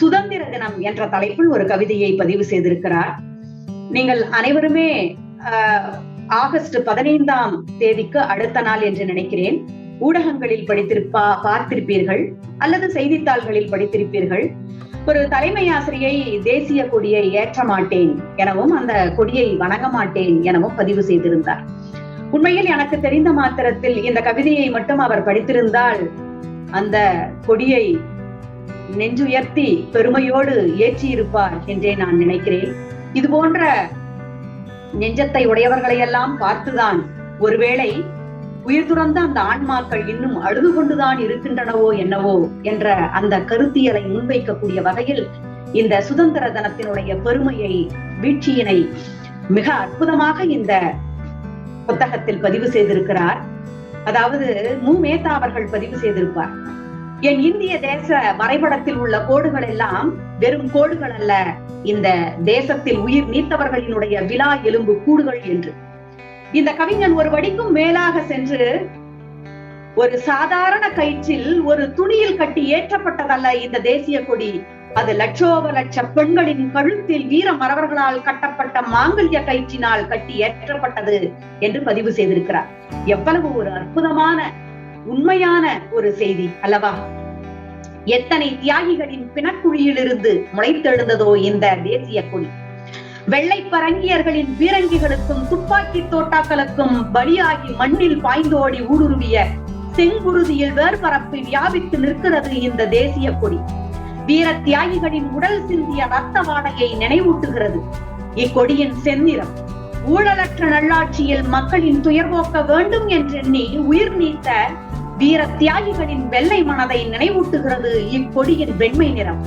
சுதந்திர தினம் என்ற தலைப்பில் ஒரு கவிதையை பதிவு செய்திருக்கிறார். நீங்கள் அனைவருமே ஆகஸ்ட் பதினைந்தாம் தேதிக்கு அடுத்த நாள் என்று நினைக்கிறேன். ஊடகங்களில் படித்திருப்பா பார்த்திருப்பீர்கள் அல்லது செய்தித்தாள்களில் படித்திருப்பீர்கள். ஒரு தலைமை ஆசிரியை தேசிய கொடியை ஏற்ற மாட்டேன் எனவும் அந்த கொடியை வணங்க மாட்டேன் எனவும் பதிவு செய்திருந்தார். உண்மையில் எனக்கு தெரிந்த மாத்திரத்தில் இந்த கவிதையை மட்டும் அவர் படித்திருந்தால் அந்த கொடியை நெஞ்சுயர்த்தி பெருமையோடு ஏற்றி இருப்பார் என்றே நான் நினைக்கிறேன். இது போன்ற நெஞ்சத்தை உடையவர்களை எல்லாம் பார்த்துதான் ஒருவேளை உயிர் துறந்த அந்த ஆன்மாக்கள் இன்னும் அழுது கொண்டுதான் இருக்கின்றனவோ என்னவோ என்ற அந்த கருத்தியலை முன்வைக்கக்கூடிய வகையில் இந்த சுதந்திர தினத்தினுடைய பெருமையை வீழ்ச்சியினை மிக அற்புதமாக இந்த புத்தகத்தில் பதிவு செய்திருக்கிறார். அதாவது மு. மேத்தா அவர்கள் பதிவு செய்திருப்பார். என் இந்திய தேச வரைபடத்தில் உள்ள கோடுகள் எல்லாம் வெறும் கோடுகள் அல்ல. இந்த தேசத்தில் உயிர் நீத்தவர்களினுடைய விழா எலும்பு கூடுகள் என்று. இந்த கவிஞன் ஒரு வடிக்கும் மேலாக சென்று ஒரு சாதாரண கயிற்றில் ஒரு துணியில் கட்டி ஏற்றப்பட்டதல்ல இந்த தேசிய கொடி. அது லட்சோப லட்ச பெண்களின் கழுத்தில் வீர மறவர்களால் கட்டப்பட்ட மாங்கல்ய கயிற்றினால் கட்டி ஏற்றப்பட்டது என்று பதிவு செய்திருக்கிறார். எவ்வளவு ஒரு அற்புதமான உண்மையான ஒரு செய்தி அல்லவா? எத்தனை தியாகிகளின் பிணக்குழியிலிருந்து முளைத்தெழுந்ததோ இந்த தேசிய கொடி. வெள்ளை பரங்கியர்களின் பீரங்கிகளுக்கும் துப்பாக்கி தோட்டாக்களுக்கும் பலியாகி மண்ணில் பாய்ந்தோடி ஊடுருவிய செங்குருதியில் வேர்பரப்பில் வியாபித்து நிற்கிறது இந்த தேசிய கொடி. வீர தியாகிகளின் உடல் சிந்திய ரத்த வாடையை நினைவூட்டுகிறது. இக்கொடியின் செந்நிறம் ஊழலற்ற நல்லாட்சியில் மக்களின் துயர் போக்க வேண்டும் என்றெண்ணி உயிர் நீத்த வீர தியாகிகளின் வெள்ளை மனதை நினைவூட்டுகிறது இக்கொடியின் வெண்மை நிறம்.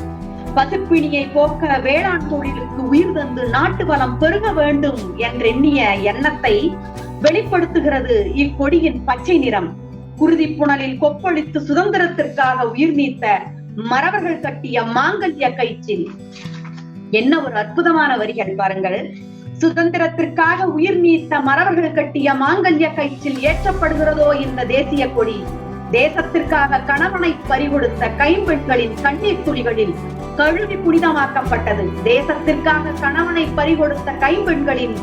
பசுப்பிணியை போக்க வேளாண் தொழிலுக்கு உயிர் தந்து நாட்டு வளம் பெருக வேண்டும் என்றெண்ணிய எண்ணத்தை வெளிப்படுத்துகிறது இக்கொடியின் பச்சை நிறம். குருதி புனலில் கொப்பளித்து சுதந்திரத்திற்காக உயிர் நீத்த மறவர்கள் கட்டிய மாங்கல்ய கயிற்றில். என்ன ஒரு அற்புதமான வரிகள் பாருங்கள். சுதந்திரத்திற்காக உயிர் நீத்த மறவர்கள் கட்டிய மாங்கல்ய கயிற்றில் ஏற்றப்படுகிறதோ இந்த தேசிய கொடி? தேசத்திற்காக கணவனை பறிகொடுத்த கைம்பெண்களின் கண்ணீர் துளிகளில் கழுவி புனிதமாக்கப்பட்டது. தேசத்திற்காக கணவனை பறிகொடுத்த கைம்பெண்களின்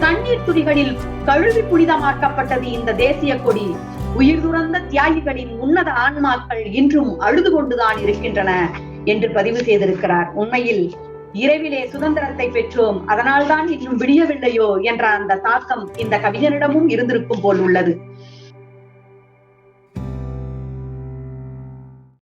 கண்ணீர் துளிகளில் கழுவி புனிதமாக்கப்பட்டது இந்த தேசிய கொடி. உயிர் துறந்த தியாகிகளின் உன்னத ஆன்மாக்கள் இன்றும் அழுது கொண்டுதான் இருக்கின்றன என்று பதிவு செய்திருக்கிறார். உண்மையில் இரவிலே சுதந்திரத்தை பெற்றோம். அதனால்தான் இன்னும் விடியவில்லையோ என்ற அந்த தாக்கம் இந்த கவிஞனிடமும் இருந்திருக்கும் போல் உள்ளது.